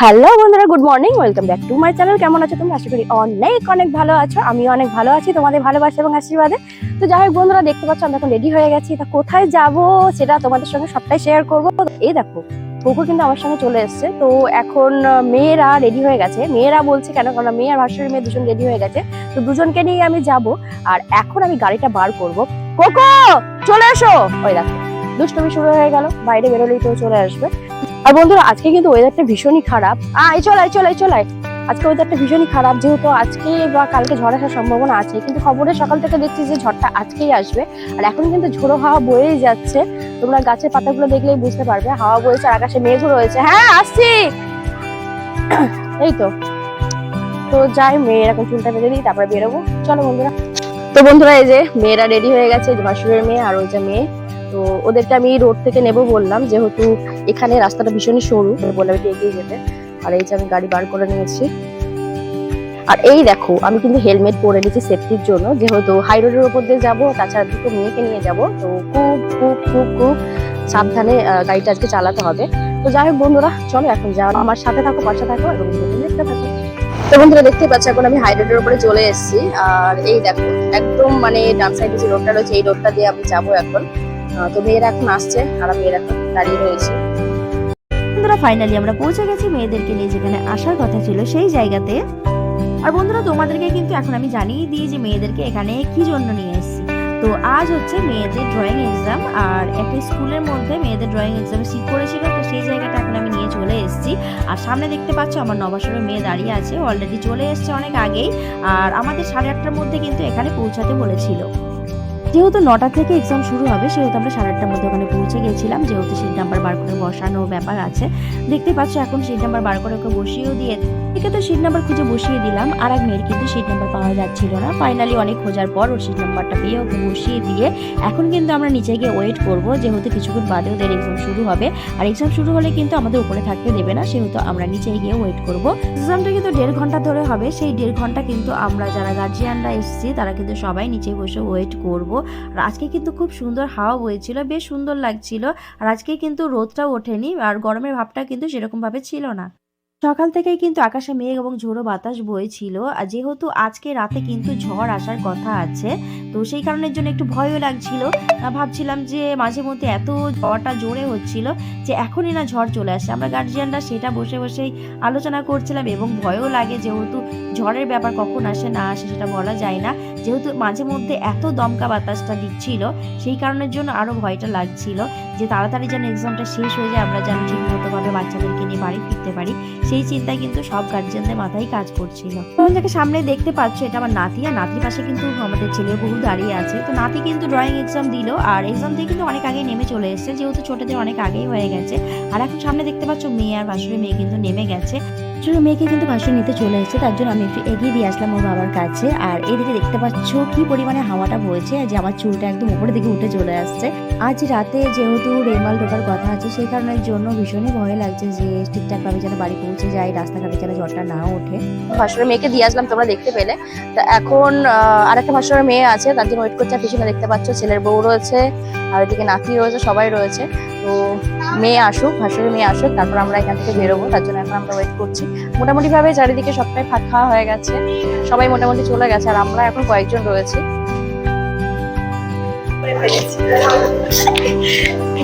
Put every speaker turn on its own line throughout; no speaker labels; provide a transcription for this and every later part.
Hello বন্ধুরা good morning welcome back to my channel কেমন আছো তোমরা? আশা করি অনেক অনেক ভালো আছো আমি অনেক ভালো আছি তোমাদের ভালোবাসা এবং আশীর্বাদে। তো যাই হোক বন্ধুরা, দেখতে পাচ্ছ আমি এখন রেডি হয়ে গেছি। তা কোথায় যাব সেটা তোমাদের সঙ্গে সবটাই শেয়ার করব। এই দেখো কুকুর কিন্তু আমার সঙ্গে চলে এসেছে। তো এখন মেয়েরা রেডি হয়ে গেছে। মেয়েরা বলছে কেন? কারণ মেয়ে আর ভাসুরের মেয়ে দুজন রেডি হয়ে গেছে। তো দুজনকে নিয়ে আমি যাব, আর এখন আমি গাড়িটা বার করব। কোকো চলে এসো। ওই দেখো, দুষ্টমি শুরু হয়ে গেল। বাইরে বেরোলেই তো চলে আসবে। আর বন্ধুরা, আজকে কিন্তু ওয়েদারটা ভীষণই খারাপ। আয় চলাই চলাই চলাই আজকে ওয়েদারটা ভীষণই খারাপ, যেহেতু আজকে বা কালকে ঝড় আসার সম্ভাবনা আছে। কিন্তু খবরে সকাল থেকে দেখছি যে ঝড়টা আজকেই আসবে। আর এখন কিন্তু ঝোড়ো হাওয়া বয়েই যাচ্ছে। তোমরা গাছের পাতাগুলো দেখলেই বুঝতে পারবে, হাওয়া বয়েছে, আর আকাশে মেঘও রয়েছে। হ্যাঁ আসছি! এই তো। তো যাই, মেয়ের এখন চুলটা বেঁধে দিই, তারপরে বেরোবো। চলো বন্ধুরা। তো বন্ধুরা, এই যে মেয়েরা রেডি হয়ে গেছে বাসুরের মেয়ে আর ওই যে মেয়ে। তো ওদেরকে আমি রোড থেকে নেব বললাম, যেহেতু এখানে রাস্তাটা ভীষণই সরু বললাম একটু এগিয়ে যেতে। আর এই যে আমি গাড়ি বার করে নিয়েছি। আর এই দেখো, আমি কিন্তু হেলমেট পরে নিয়েছি সেফটির জন্য। যেহেতু হাই রোডের উপর দিয়ে যাব, তাছাড়া দুটো মেয়েকে নিয়ে যাব। তো খুব খুব খুব খুব সাবধানে গাড়িটা আজকে চালাতে হবে। তো যাই হোক বন্ধুরা, চলো এখন যাও আমার সাথে থাকো, পাশে থাকো এবং দেখতে থাকো। তো বন্ধুরা, দেখতেই পাচ্ছ, এখন আমি হাই রোডের উপরে চলে এসেছি। আর এই দেখো, একদম মানে ডান সাইডে যে রোডটা রয়েছে, এই রোডটা দিয়ে আমি যাব এখন। তো মেয়েরা এখন আসছে, আর আমি মেয়েরা এখন দাঁড়িয়ে রয়েছে।
বন্ধুরা ফাইনালি আমরা পৌঁছে গেছি। মেয়েদেরকে নিয়ে যেখানে আসার কথা ছিল সেই জায়গাতে। আর বন্ধুরা, তোমাদেরকে কিন্তু এখন আমি জানিয়ে দিই যে মেয়েদেরকে এখানে কি জন্য নিয়ে এসেছি। তো আজ হচ্ছে মেয়েদের ড্রয়িং এক্সাম আর একটা স্কুলের মধ্যে মেয়েদের ড্রয়িং এক্সামে সিট করেছিল তো সেই জায়গাটা এখন আমি নিয়ে চলে এসেছি। আর সামনে দেখতে পাচ্ছ, আমার নবাসরের মেয়ে দাঁড়িয়ে আছে অলরেডি চলে এসেছে অনেক আগেই। আর আমাদের সাড়ে আটটার মধ্যে কিন্তু এখানে পৌঁছাতে বলেছিল। যেহেতু নটা থেকে এক্সাম শুরু হবে, সেহেতু আমরা সাড়ে আটটার মধ্যে ওখানে পৌঁছে গেছিলাম যেহেতু সিট নাম্বার বার করে বসানোর ব্যাপার আছে, দেখতে পাচ্ছ এখন সিট নাম্বার বার করে ওকে বসিয়েও দিয়ে এদিকে তো সিট নাম্বার খুঁজে বসিয়ে দিলাম। আর এক মেয়ের কিন্তু সিট নাম্বার পাওয়া যাচ্ছিল না। ফাইনালি অনেক খোঁজার পর ওর সিট নাম্বারটা পেয়ে ওকে বসিয়ে দিয়ে, এখন কিন্তু আমরা নিচে গিয়ে ওয়েট করব। যেহেতু কিছুক্ষণ বাদে ওদের এক্সাম শুরু হবে। আর এক্সাম শুরু হলে কিন্তু আমাদের উপরে থাকতে দেবে না, সেহেতু আমরা নিচে গিয়ে ওয়েট করব। এক্সামটা কিন্তু দেড় ঘণ্টা ধরে হবে। সেই দেড় ঘণ্টা কিন্তু আমরা যারা গার্জিয়ানরা এসেছি, তারা কিন্তু সবাই নিচে বসে ওয়েট করব। আর আজকে কিন্তু খুব সুন্দর হাওয়া বইছিল, বেশ সুন্দর লাগছিল। আর আজকে কিন্তু রোদটাও ওঠেনি আর গরমের ভাবটা কিন্তু সেরকমভাবে ছিল না। সকাল থেকেই কিন্তু আকাশে মেঘ এবং ঝোড়ো বাতাস বইছিল। আর যেহেতু আজকে রাতে কিন্তু ঝড় আসার কথা আছে তো সেই কারণের জন্য একটু ভয়ও লাগছিল। ভাবছিলাম যে মাঝে মধ্যে এত ঝড়টা জোরে হচ্ছিল যে এখনই না ঝড় চলে আসে। আমরা গার্জিয়ানরা সেটা বসে বসেই আলোচনা করছিলাম এবং ভয়ও লাগে যেহেতু ঝড়ের ব্যাপার কখন আসে না আসে সেটা বলা যায় না। যেহেতু মাঝে মধ্যে এত দমকা বাতাসটা দিচ্ছিল সেই কারণের জন্য আরও ভয়টা লাগছিল যে তাড়াতাড়ি যেন এক্সামটা শেষ হয়ে যায়, আমরা যেন ঠিক মতো বাচ্চাদেরকে নিয়ে বাড়ি ফিরতে পারি। সেই চিন্তায় কিন্তু সব গার্জিয়ানদের মাথায় কাজ করছিল। তখন যাকে সামনে দেখতে পাচ্ছ, এটা আমার নাতি। আর নাতির পাশে কিন্তু আমাদের ছেলে বহু দাঁড়িয়ে আছে। তো নাতি কিন্তু ড্রয়িং এক্সাম দিল আর এক্সাম দিয়ে কিন্তু অনেক আগে নেমে চলে এসেছে। যেহেতু ছোটদের অনেক আগেই হয়ে গেছে। আর এখন সামনে দেখতে পাচ্ছ মেয়ে আর বাসুরের মেয়ে কিন্তু নেমে গেছে। ছোট মেয়েকে কিন্তু বাসুর নিতে চলে এসেছে। তার জন্য আমি একটু এগিয়ে দিয়ে আসলাম ওর বাবার কাছে। আর এদিকে দেখতে পাচ্ছ কি পরিমাণে হাওয়াটা বইছে যে আমার চুলটা একদম উপরের দিকে উঠে চলে আসছে। আজ রাতে যেহেতু রেমাল ঢোকার কথা আছে, সেই কারণের জন্য ভীষণই ভয় লাগছে যে ঠিকঠাক ভাবে যেন বাড়ি পৌঁছে যায়, রাস্তাঘাটে যেন ঝড়টা না ওঠে।
ভাসুরের মেয়েকে দিয়ে আসলাম তোমরা দেখতে পেলে। তা এখন আর একটা ভাসুরের মেয়ে আছে তার জন্য ওয়েট করছে। আর পিছনে দেখতে পাচ্ছ ছেলের বউ রয়েছে আর এদিকে নাতি রয়েছে সবাই রয়েছে। তো মেয়ে আসুক ভাসুর মেয়ে আসুক তারপর আমরা এখান থেকে বেরোবো তার জন্য এখন আমরা ওয়েট করছি। মোটামুটি ভাবে চারিদিকে সবটাই খাওয়া হয়ে গেছে। সবাই মোটামুটি চলে গেছে আর আমরা এখন কয়েকজন রয়েছি।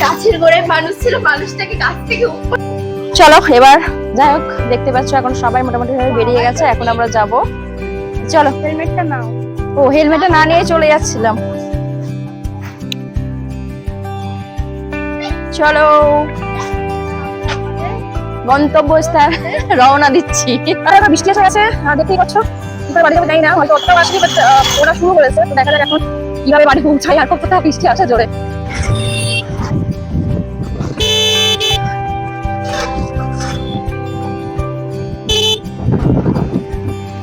গাছের গোড়ায় মানুষ ছিল মানুষটাকে গাছ থেকে
চলো এবার যাই হোক দেখতে পাচ্ছ এখন সবাই মোটামুটি ভাবে বেরিয়ে গেছে এখন আমরা যাব। চলো।
হেলমেটটা নাও।
ও হেলমেটটা না নিয়ে চলে যাচ্ছিলাম। চলো। গন্তব্যস্থান রওনা দিচ্ছি।
বৃষ্টি এসে গেছে। দেখতেই পাচ্ছ। বাড়ি যাবে না? হয়তো অতটাও আসেনি বাট ওরা শুরু করেছে। তো দেখা যাক এখন কীভাবে বাড়ি পৌঁছাই আর কতটা বৃষ্টি আসে জোরে।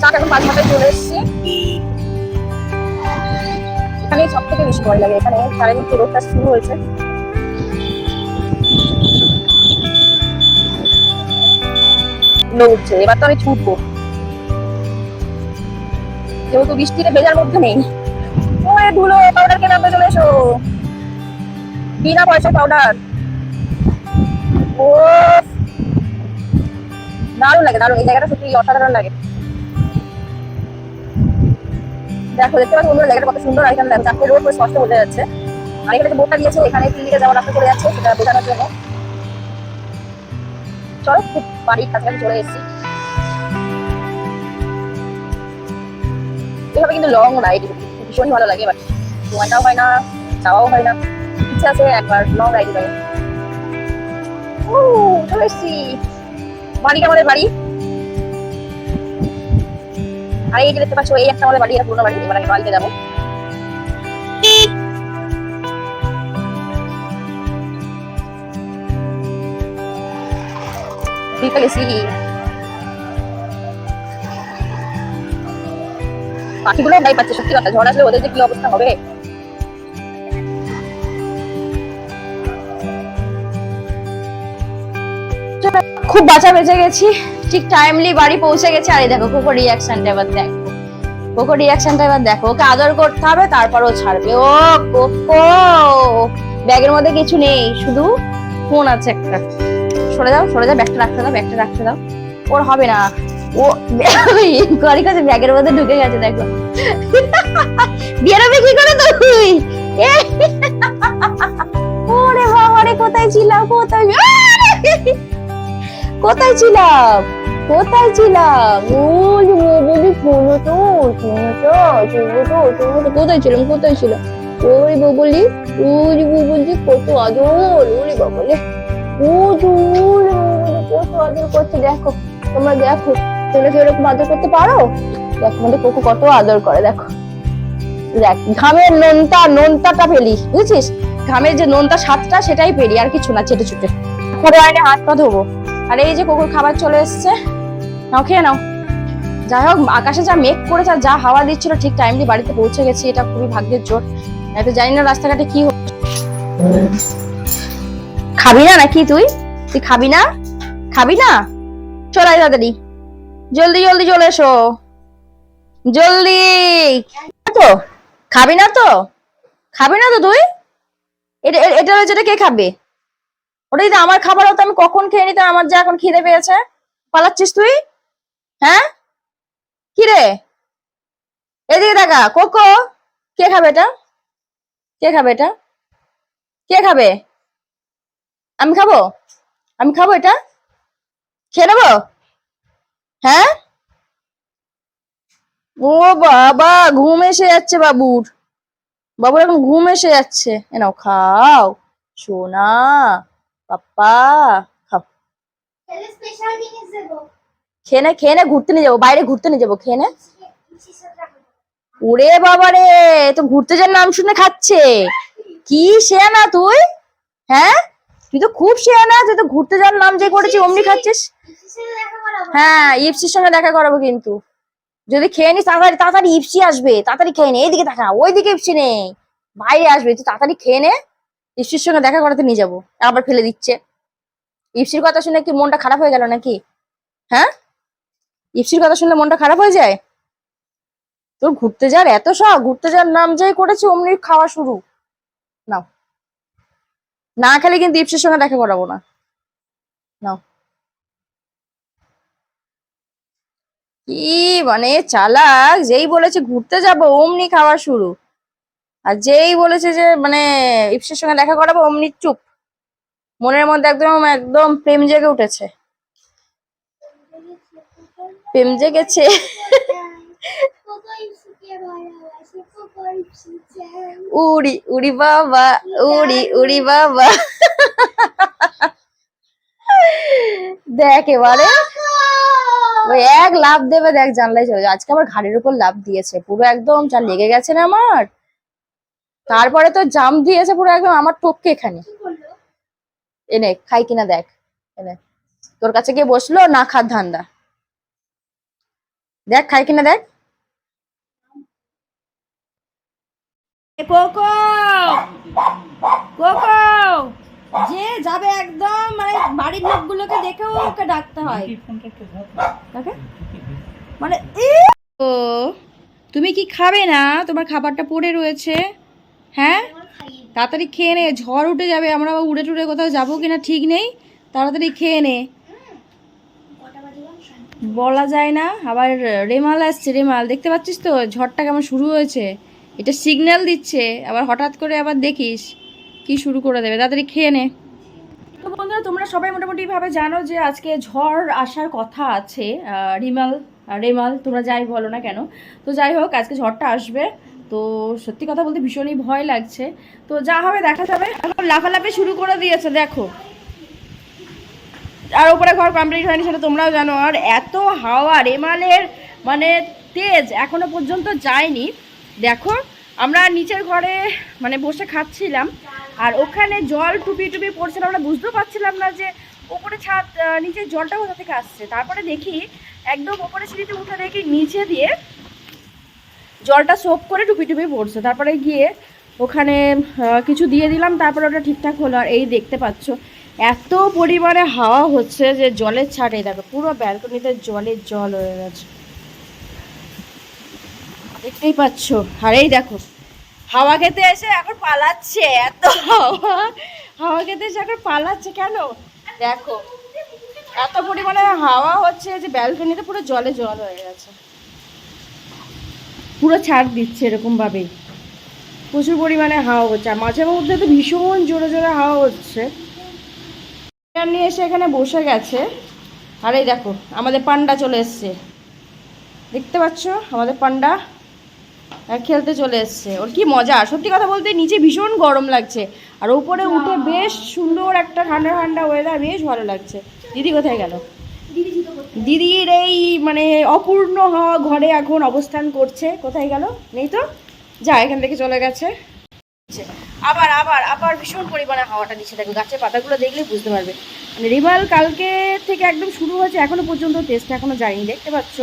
চাক এখন ঘন্টায় চলে এখানে সব থেকে বেশি ভয় লাগে। এখানে চারিদিকে রোদটা শুরু হয়েছে। উঠছে এবার তো আমি ছুটবো। যেহেতু বৃষ্টিতে ভেজার মধ্যে নেই। ওই ধুলো পাউডার কেনা আনতে চলে এসো। বিনা পয়সা পাউডার ও দারুণ লাগে, দারুণ। এই জায়গাটা সত্যি অসাধারণ লাগে। দেখো, দেখতে পাচ্ছ বন্ধুরা জায়গাটা কত সুন্দর আর এখানে চারটে রোড পুরো স্পষ্ট বোঝা যাচ্ছে। আর এখানে যে বোর্ডটা দিয়েছে, এখানে তিন দিকে যাওয়ার রাস্তা চলে যাচ্ছে, সেটা বোঝানোর জন্য। চলো, খুব বাড়ির কাছাকাছি চলে এসেছি। এভাবে কিন্তু লং রাইড ভীষণই ভালো লাগে বাট সময়টাও হয় না, যাওয়াও হয় না। ইচ্ছা আছে একবার লং রাইড যাবে ও চলে এসেছি। বাড়ি আমাদের বাড়ি। আর এই দেখতে পাচ্ছ এই একটা আমাদের বাড়ি পুরোনো বাড়ি মানে বাড়িতে যাব। পাখিগুলো ভাই পাচ্ছে, সত্যি কথা, ঝড় আসলে ওদের যে কি অবস্থা হবে?
খুব বাঁচা বেঁচে গেছি। ঠিক টাইমলি বাড়ি পৌঁছে গেছে। আর এই দেখো কোকো রিয়াকশনটা এবার দেখো। কোকো রিয়াকশনটা এবার দেখো। ওকে আদর করতে হবে, তারপর ও ছাড়বে। ও কোকো ব্যাগের মধ্যে কিছু নেই, শুধু ফোন আছে একটা। সরে যাও সরে যাও, ব্যাগটা রাখতে দাও, ব্যাগটা রাখতে দাও। ওর হবে না। ও করি কাছে ব্যাগের মধ্যে ঢুকে গেছে, দেখো। বেরোবে কি করে তুই? ওরে বাবা রে কোথায় ছিলাম? কোথায়! কোথায় ছিলাম? কোথায় ছিলাম? ওই বলি ফোনো তো ফোনো তো ফোনো তো ফোনো তো। কোথায় ছিলাম কোথায় ছিলাম? ওরে ববলি ওরে ববলি কত আদর, ওরে বাবলে ও জোরে কত আদর করছে, দেখো, তোমরা দেখো, তোমরা কি ওরকম আদর করতে পারো? দেখো আমাদের কোকো কত আদর করে, দেখো। দেখ, ঘামের নোনতা, নোনতাটা ফেলি বুঝছিস? ঘামের যে নোনতা স্বাদটা, সেটাই পেরি আর কিছু না চেটে চুটে পরে আইনে হাত পা ধোবো। আর এই যে কুকুর খাবার চলে এসছে। নাও, খেয়ে নাও। যাই হোক, আকাশে যা মেঘ করেছে যা হাওয়া দিচ্ছিল, ঠিক টাইমলি বাড়িতে পৌঁছে গেছি। এটা খুবই ভাগ্যের জোর। এত জানি না রাস্তাঘাটে কি হচ্ছে। খাবি না নাকি তুই? তুই খাবি না? খাবি না? চল আয় তাড়াতাড়ি। জলদি জলদি চলে এসো। জলদি। তো? খাবি না তো? খাবি না তো তুই? এটা এটা যেটা কে খাবে? ওটাই তো আমার খাবার হতো, আমি কখন খেয়ে নিতাম? আমার যা এখন খিদে পেয়েছে। পালাচ্ছিস তুই? হ্যাঁ? কি রে এদিকে দেখা, কোকো, কে খাবে এটা? কে খাবে এটা? কে খাবে? আমি খাব? আমি খাব এটা? খেয়ে নেব? হ্যাঁ? ও বাবা, ঘুম এসে যাচ্ছে বাবুর। বাবুর এখন ঘুম এসে যাচ্ছে। এ নাও খাও। সোনা পাপ্পা খাও। খেয়ে নে খেয়ে নে ঘুরতে নিয়ে যাব বাইরে ঘুরতে নিয়ে যাব খেয়ে নে ওরে বাবা রে তো ঘুরতে যাওয়ার নাম শুনে খাচ্ছে। কি শেয়ানা তুই? হ্যাঁ? তুই তো খুব শেয়ানা তুই তো ঘুরতে যাওয়ার নাম যে করেছি অমনি খাচ্ছিস। হ্যাঁ ইপসির সঙ্গে দেখা করাবো কিন্তু। যদি খেয়ে নিস তাড়াতাড়ি তাড়াতাড়ি ইপসি আসবে তাড়াতাড়ি খেয়ে নে এইদিকে দেখা ওইদিকে ইপসি নেই। বাইরে আসবে তুই তাড়াতাড়ি খেয়ে নে। ইপসির সঙ্গে দেখা করাতে নিয়ে যাব। আবার ফেলে দিচ্ছে। ইপসির কথা শুনে কি মনটা খারাপ হয়ে গেল নাকি? হ্যাঁ? ইপসির কথা শুনলে মনটা খারাপ হয়ে যায়? তোর ঘুরতে যাওয়ার এত শখ, ঘুরতে যাওয়ার নাম যাই করেছে, অমনি খাওয়া শুরু। নাও। না খেলে কিন্তু ইপসির সঙ্গে দেখা করাবো না। নাও। কি মানে চালাক, যেই বলেছে ঘুরতে যাব, অমনি খাওয়া শুরু। আর যেই বলেছে যে মানে ইপসির সঙ্গে দেখা করাবো, অমনি চুপ। মনের মধ্যে একদম একদম প্রেম জেগে উঠেছে। প্রেম জেগেছে। উড়ি উড়ি বাবা, উড়ি উড়ি বাবা। দেখ এবারে। ওই এক লাভ দেবে, দেখ জানলাই চলে আজকে আমার ঘাড়ের উপর লাভ দিয়েছে। পুরো একদম যা লেগে গেছে না আমার? তারপরে তো জাম দিয়েছে পুরো একদম আমার টপকে এখানে। এনে খাই কিনা দেখ এনে। তোর কাছে গিয়ে বসল না খার ধান্দা। দেখ খাই কিনা দেখ।
কোকো কোকো যে যাবে একদম মানে বাড়ির লোকগুলোকে দেখেও ওকে ডাকতে হয়। মানে ও তুমি কি খাবে না? তোমার খাবারটা পড়ে রয়েছে। হ্যাঁ? তাড়াতাড়ি খেয়ে নে, ঝড় উঠে যাবে, আমরা উড়ে টুড়ে কোথাও যাব কিনা ঠিক নেই। তাড়াতাড়ি খেয়ে নে।
বলা যায় না, আবার রেমাল আসছে, রেমাল, দেখতে পাচ্ছিস তো? ঝড়টা কেমন শুরু হয়েছে। এটা সিগন্যাল দিচ্ছে, আবার হঠাৎ করে আবার দেখিস কি শুরু করে দেবে। তাড়াতাড়ি খেয়ে নে। তো বন্ধুরা, তোমরা সবাই মোটামুটিভাবে জানো যে আজকে ঝড় আসার কথা আছে রিমাল, রেমাল, তোমরা যাই বলো না কেন। তো যাই হোক, আজকে ঝড়টা আসবে। তো সত্যি কথা বলতে ভীষণই ভয় লাগছে। তো যা হবে দেখা যাবে। এখন লাফালাফি শুরু করে দিয়েছে, দেখো। আর ওপরে ঘর কমপ্লিট হয়নি, সেটা তোমরাও জানো। আর এত হাওয়া, রেমালের মানে তেজ এখনও পর্যন্ত যায়নি। দেখো, আমরা নিচের ঘরে মানে বসে খাচ্ছিলাম, আর ওখানে জল টুপি টুপি পড়ছিল। আমরা বুঝতেও পারছিলাম না যে ওপরে ছাদ নিচের জলটা কোথা থেকে আসছে। তারপরে দেখি একদম ওপরে সিঁড়িতে উঠে দেখি নিচে দিয়ে জলটা সোপ করে টুপি টুপি পড়ছে তারপরে গিয়ে ওখানে কিছু দিয়ে দিলাম, তারপরে ওটা ঠিকঠাক হলো। আর এই দেখতে পাচ্ছ, এত পরিমাণে হাওয়া হচ্ছে যে জলের ছাড়ে দেখো, পুরো ব্যালকনিতে জলের জল হয়ে গেছে। দেখতেই পাচ্ছ। আর এই দেখো, হাওয়া খেতে এসে এখন পালাচ্ছে, এত হাওয়া। হাওয়া খেতে এসে এখন পালাচ্ছে কেন? দেখো, এত পরিমাণে হাওয়া হচ্ছে যে ব্যালকনিতে পুরো জলে জল হয়ে গেছে। পুরো ছাড় দিচ্ছে এরকমভাবে। প্রচুর পরিমাণে হাওয়া হচ্ছে। আর মাঝে মধ্যে তো ভীষণ জোরে জোরে হাওয়া হচ্ছে। নিয়ে এসে এখানে বসে গেছে। আর এই দেখো আমাদের পান্ডা চলে এসছে। দেখতে পাচ্ছ? আমাদের পান্ডা খেলতে চলে এসছে। ওর কি মজা। সত্যি কথা বলতে নিচে ভীষণ গরম লাগছে। আর উপরে উঠে বেশ সুন্দর একটা ঠান্ডা ঠান্ডা ওয়েদার বেশ ভালো লাগছে। দিদি কোথায় গেল? দিদির এই মানে অপূর্ণ হওয়া ঘরে এখন অবস্থান করছে। কোথায় গেল? নেই তো? যা, এখান থেকে চলে গেছে। আবার আবার আবার ভীষণ পরিমাণে হাওয়াটা দিচ্ছে। দেখো, গাছের পাতাগুলো দেখলে বুঝতে পারবে। মানে রিভাল কালকে থেকে একদম শুরু হয়েছে, এখনও পর্যন্ত টেস্ট এখনও যায়নি, দেখতে পাচ্ছ?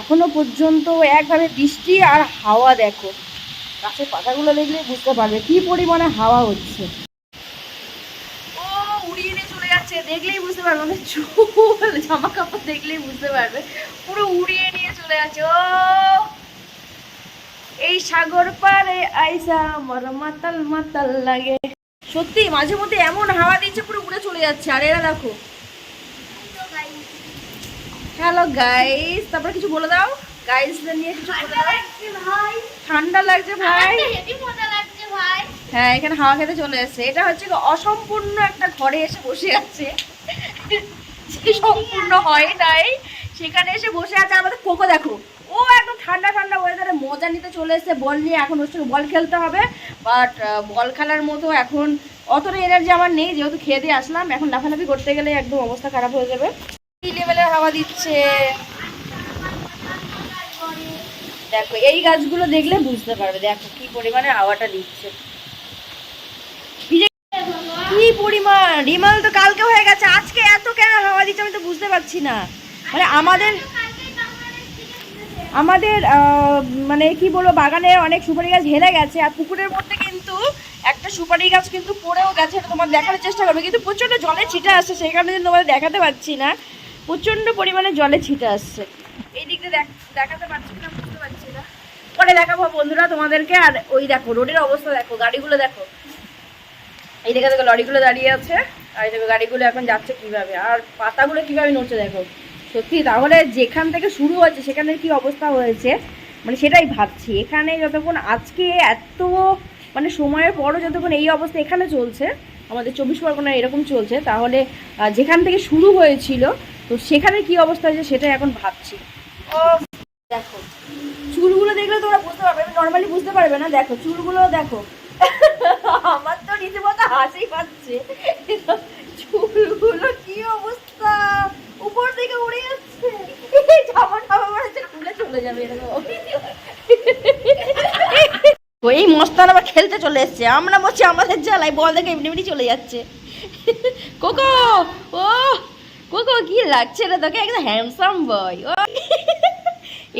এখনও পর্যন্ত একভাবে বৃষ্টি আর হাওয়া দেখো। গাছের পাতাগুলো দেখলে বুঝতে পারবে কি পরিমাণে হাওয়া হচ্ছে ও উড়িয়ে নিয়ে চলে যাচ্ছে দেখলেই বুঝতে পারবে মানে চুল জামা কাপড় দেখলেই বুঝতে পারবে। পুরো উড়িয়ে নিয়ে চলে যাচ্ছে ও! এই সাগর পারে আইসা আমার মাতাল মাতাল লাগে। সত্যি মাঝে মধ্যে এমন হাওয়া দিচ্ছে পুরো উড়ে চলে যাচ্ছে। আর এরা দেখো। হ্যালো গাইস তারপরে কিছু বলে দাও। গাইসদের নিয়ে কিছু বলে দাও।
ভাই।
ঠান্ডা লাগছে ভাই।
হেভি মজা লাগছে ভাই।
হ্যাঁ এখানে হাওয়া খেতে চলে এসেছে। এটা হচ্ছে অসম্পূর্ণ একটা ঘরে এসে বসে আছে। সম্পূর্ণ হয় নাই, সেখানে এসে বসে আছে। আমাদের কোকো দেখো, ও একদম ঠান্ডা ঠান্ডা ওয়েদারে মজা নিতে চলে এসেছে। বল নিয়ে এখন ওর বল খেলতে হবে। বাট বল খেলার মতো এখন অতটা এনার্জি আমার নেই। যেহেতু খেয়ে দিয়ে আসলাম, এখন লাফালাফি করতে গেলে একদম অবস্থা খারাপ হয়ে যাবে। লেভেলের হাওয়া দিচ্ছে। দেখো, এই গাছগুলো দেখলে বুঝতে পারবে, দেখো কি পরিমাণে হাওয়াটা দিচ্ছে। কি পরিমাণ? রিমাল তো কালকে হয়ে গেছে, আজকে এত কেন হাওয়া দিচ্ছে আমি তো বুঝতে পারছি না। মানে আমাদের আমাদের মানে কি বলব, বাগানে অনেক সুপারি গাছ হেলে গেছে, আর পুকুরের মধ্যে কিন্তু একটা সুপারি গাছ কিন্তু পড়েও গেছে, এটা তোমার দেখানোর চেষ্টা করবে, কিন্তু প্রচণ্ড জলে ছিটে আসছে, সেই কারণে কিন্তু তোমাদের দেখাতে পারছি না। প্রচণ্ড পরিমাণে জলে ছিটে আসছে। এই দিক দিয়ে দেখ- দেখাতে পারছি না, বুঝতে পারছি না। পরে দেখাবো বন্ধুরা তোমাদেরকে, আর ওই দেখো, রোডের অবস্থা দেখো, গাড়িগুলো দেখো। এই দেখে দেখো লরিগুলো দাঁড়িয়ে আছে। আর এই দেখো গাড়িগুলো এখন যাচ্ছে কীভাবে? আর পাতাগুলো কীভাবে নড়ছে দেখো? সত্যি, তাহলে যেখান থেকে শুরু হয়েছে সেখানে কি অবস্থা হয়েছে? মানে সেটাই ভাবছি। এখানে যতক্ষণ, আজকে এত মানে সময়ের পরও যতক্ষণ এই অবস্থা এখানে চলছে, আমাদের চব্বিশ পরগনা এরকম চলছে, তাহলে যেখান থেকে শুরু হয়েছিল, তো সেখানে কি অবস্থা হয়েছে সেটাই এখন ভাবছি। ও দেখো, চুলগুলো দেখলে তোমরা বুঝতে পারবে নর্মালি বুঝতে পারবে না। দেখো, চুলগুলো দেখো আমার তো রীতিমতো হাসি পাচ্ছে। চুলগুলো কি অবস্থা? উপর থেকে উড়ে যাচ্ছে। টামা মনে হচ্ছে খুলে চলে যাবে এরকম ও, মস্তান আবার খেলতে চলে এসছে। আমরা বলছি আমাদের জ্বালাই বল দেখে এমনি এমনি চলে যাচ্ছে। কোকো ও কোকো কি লাগছে রে তোকে? একদম হ্যান্ডসাম বয় ও।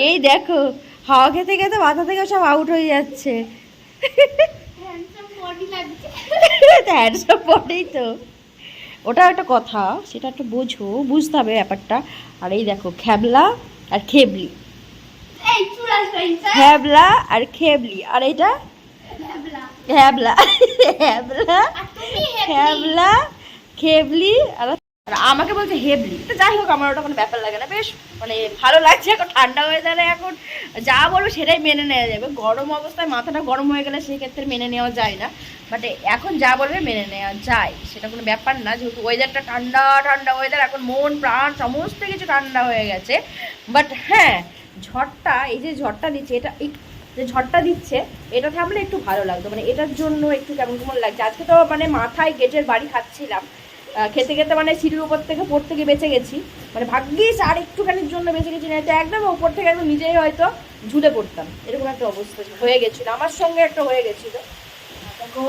এই দেখো হাওয়া খেতে খেতে মাথা থেকে সব আউট হয়ে যাচ্ছে।
হ্যান্ডসাম
বটেই তো ওটা একটা কথা সেটা একটা বোঝো বুঝতে হবে ব্যাপারটা। আর এই দেখো খ্যাবলা আর খেবলি। হ্যাবলা আর খেবলি। আর এটা?
হ্যাবলা
হ্যাবলা হ্যাবলা খেবলি আর আর আমাকে বলছে হেভলি তো যাই হোক, আমার ওটা কোনো ব্যাপার লাগে না। বেশ মানে ভালো লাগছে, এখন ঠান্ডা ওয়েদারে এখন। যা বলব সেটাই মেনে নেওয়া যাবে। গরম অবস্থায় মাথাটা গরম হয়ে গেলে সেই ক্ষেত্রে মেনে নেওয়া যায় না। বাট এখন যা বলবে মেনে নেওয়া যায়। সেটা কোনো ব্যাপার না, যেহেতু ওয়েদারটা ঠান্ডা ঠান্ডা ওয়েদার এখন মন, প্রাণ, সমস্ত কিছু ঠান্ডা হয়ে গেছে। বাট হ্যাঁ ঝড়টা, এই যে ঝড়টা দিচ্ছে, এটা যে ঝড়টা দিচ্ছে, এটা থামলে একটু ভালো লাগতো। মানে এটার জন্য একটু কেমন কেমন লাগছে? আজকে তো মানে মাথায় গেটের বাড়ি খাচ্ছিলাম। খেতে খেতে মানে সিঁড়ির উপর থেকে পড়তে গিয়ে বেঁচে গেছি। মানে ভাগ্যিস আর একটুখানির জন্য বেঁচে গেছি না এটা একদম উপর থেকে একদম নিজেই হয়তো ঝুলে পড়তাম। এরকম একটা অবস্থা হয়ে গেছিল, আমার সঙ্গে একটা হয়ে গেছিল। দেখো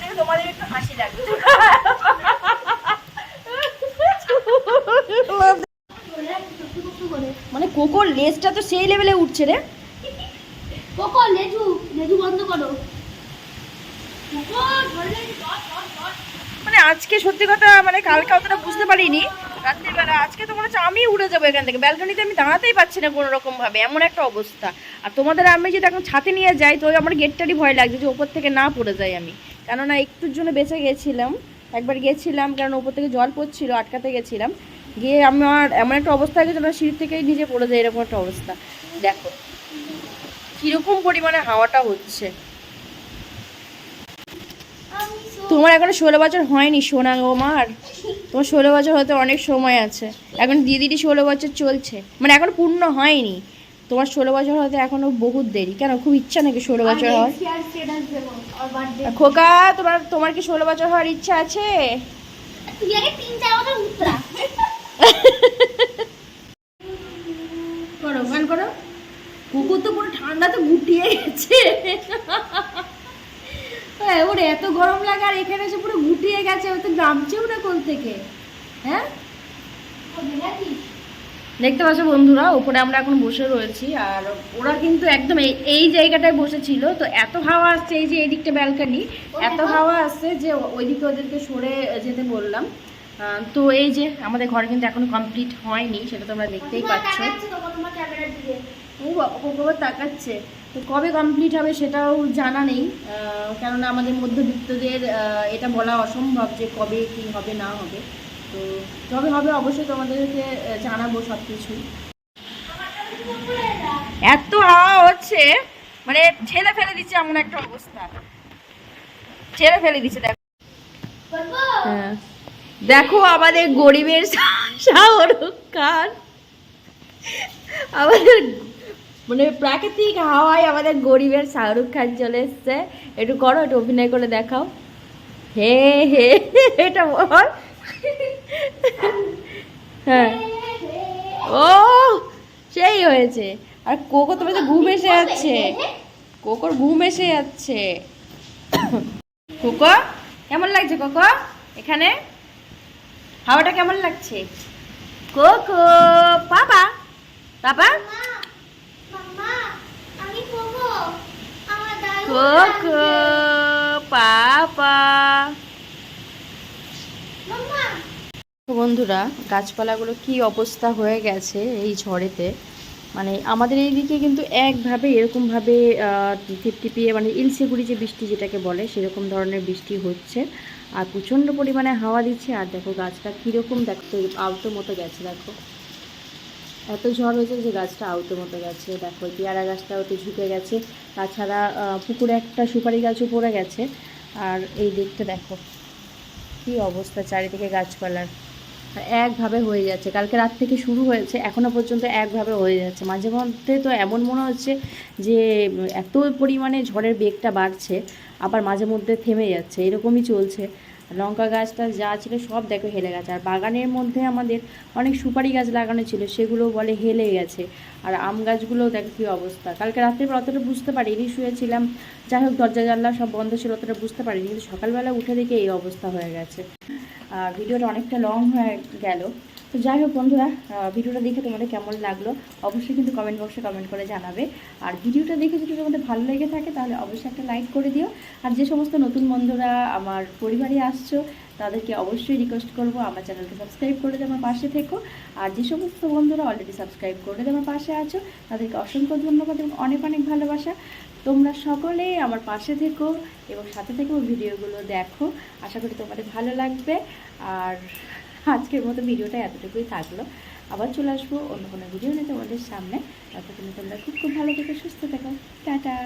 থেকে তোমাদের একটু হাসি লাগবে। মানে কোকোর লেজটা তো সেই লেভেলে উঠছে রে।
কোকো, লেজু লেজু বন্ধ করো কোকো ধরে লেজু ধর ধর ধর
মানে আজকে সত্যি কথা মানে কালকে অতটা বুঝতে পারিনি। রাত্রিবেলা, আজকে তো মনে হচ্ছে আমি উড়ে যাব এখান থেকে। ব্যালকনিতে আমি দাঁড়াতেই পারছি না কোনো রকম ভাবে এমন একটা অবস্থা। আর তোমাদের আমি যদি এখন ছাতে নিয়ে যাই, তো আমার গেটটারই ভয় লাগছে যে ওপর থেকে না পড়ে যাই আমি। কেননা একটুর জন্য বেঁচে গেছিলাম, একবার গেছিলাম, কারণ ওপর থেকে জল পড়ছিল, আটকাতে গেছিলাম। গিয়ে আমার এমন একটা অবস্থা হয়ে গেছিল সিঁড়ি থেকেই নিজে পড়ে যায়, এরকম একটা অবস্থা। দেখো, কীরকম পরিমাণে হাওয়াটা হচ্ছে। তোমার এখনও ষোলো বছর হয়নি সোনা গো মার তোমার ষোলো বছর হতে অনেক সময় আছে। এখন দিদিটি ষোলো বছর চলছে। মানে এখন পূর্ণ হয়নি। তোমার ষোলো বছর হতে এখনও বহুত দেরি। কেন? খুব ইচ্ছা নাকি ষোলো বছর হওয়ার? খোকা তোমার তোমার কি ষোলো বছর হওয়ার ইচ্ছা আছে? করো গান করো। কুকুর তো পুরো ঠান্ডাতে গুটিয়ে গেছে। হ্যাঁ, ওর এত গরম লাগে আর এখানে এসে পুরো গুটিয়ে গেছে ও তো নামছেও না কোল থেকে। হ্যাঁ? দেখতে পাচ্ছ বন্ধুরা উপরে আমরা এখন বসে রয়েছি আর ওরা কিন্তু একদম এই জায়গাটায় বসেছিল। তো এত হাওয়া আসছে এই যে এই দিকটা ব্যালকানি এত হাওয়া আসছে যে ওইদিকে ওদেরকে সরে যেতে বললাম। তো এই যে আমাদের ঘর কিন্তু এখনও কমপ্লিট হয়নি সেটা তোমরা দেখতেই পাচ্ছ। ও বাবা তাকাচ্ছে। তো কবে কমপ্লিট হবে সেটাও জানা নেই কেননা আমাদের মধ্যবিত্তদের এটা বলা অসম্ভব যে কবে কি হবে না হবে। তো যবে হবে অবশ্যই তোমাদেরকে জানাব সব কিছু এত হাওয়া হচ্ছে মানে ছেলে ফেলে দিচ্ছে এমন একটা অবস্থা। ছেলে ফেলে দিচ্ছে দেখো। হ্যাঁ। দেখো আমাদের গরিবের শাহরুখ খান আমাদের মানে প্রাকৃতিক হাওয়ায় আমাদের গরিবের শাহরুখ খান চলে এসছে। একটু করো, একটু অভিনয় করে দেখাও। হে হে এটা বল। হ্যাঁ। ও, সেই হয়েছে। আর কোকো তোমার তো ঘুম এসে যাচ্ছে। কোকোর ঘুম এসে যাচ্ছে। কোকো, কেমন লাগছে কোকো? এখানে? হাওয়াটা কেমন লাগছে? কোকো বাবা বাবা
মাম্মা আমি কোকো
পাপা তো বন্ধুরা গাছপালাগুলো কি অবস্থা হয়ে গেছে এই ঝড়েতে? মানে আমাদের এইদিকে কিন্তু একভাবে এরকমভাবে টিপিয়ে মানে ইলসেগুড়ি যে বৃষ্টি যেটাকে বলে সেরকম ধরনের বৃষ্টি হচ্ছে। আর প্রচণ্ড পরিমাণে হাওয়া দিচ্ছে। আর দেখো গাছটা কীরকম দেখো আউতো মতো গেছে দেখো। এত ঝড় হয়েছে যে গাছটা আউতো মতো গেছে দেখো পেয়ারা গাছটা ওতে ঝুঁকে গেছে। তাছাড়া পুকুরে একটা সুপারি গাছও পড়ে গেছে। আর এই দিকটা দেখো, কি অবস্থা চারিদিকে গাছপালার। একভাবে হয়ে যাচ্ছে। কালকে রাত থেকে শুরু হয়েছে, এখনও পর্যন্ত একভাবে হয়ে যাচ্ছে। মাঝে মধ্যে তো এমন মনে হচ্ছে যে, এত পরিমাণে ঝড়ের বেগটা বাড়ছে, আবার মাঝে মধ্যে থেমে যাচ্ছে। এরকমই চলছে। লঙ্কা গাছটা যা ছিল সব দেখো হেলে গেছে। আর বাগানের মধ্যে আমাদের অনেক সুপারি গাছ লাগানো ছিল সেগুলো বলে হেলে গেছে। আর আম গাছগুলো দেখো কী অবস্থা। কালকে রাত্রে অতটা বুঝতে পারিনি, শুয়েছিলাম। যাই হোক, দরজা, জানলা সব বন্ধ ছিল, অতটা বুঝতে পারিনি। কিন্তু সকালবেলা উঠে দেখে এই অবস্থা হয়ে গেছে। ভিডিওটা অনেকটা লং হয়ে গেল। তো যাই হোক বন্ধুরা ভিডিওটা দেখে তোমাদের কেমন লাগল? অবশ্যই কিন্তু কমেন্ট বক্সে কমেন্ট করে জানাবে। আর ভিডিওটা দেখে যদি তোমাদের ভালো লেগে থাকে, তাহলে অবশ্যই একটা লাইক করে দিও। আর যে সমস্ত নতুন বন্ধুরা আমার পরিবারে আসছো, তাদেরকে অবশ্যই রিকোয়েস্ট করব, আমার চ্যানেলকে সাবস্ক্রাইব করে আমার পাশে থেকো। আর যে সমস্ত বন্ধুরা অলরেডি সাবস্ক্রাইব করে আমার পাশে আছো, তাদেরকে অসংখ্য ধন্যবাদ এবং অনেক অনেক ভালোবাসা।
তোমরা সকলেই আমার পাশে থেকো এবং সাথে থেকেও ভিডিওগুলো দেখো। আশা করি তোমাদের ভালো লাগবে। আর আজকের মতো ভিডিওটা এতটুকুই থাকল। আবার চলে আসব অন্য কোনো ভিডিও নিয়ে তোমাদের সামনে। ততক্ষণে তোমরা খুব খুব ভালো থেকে, সুস্থ থেকো। টাটা।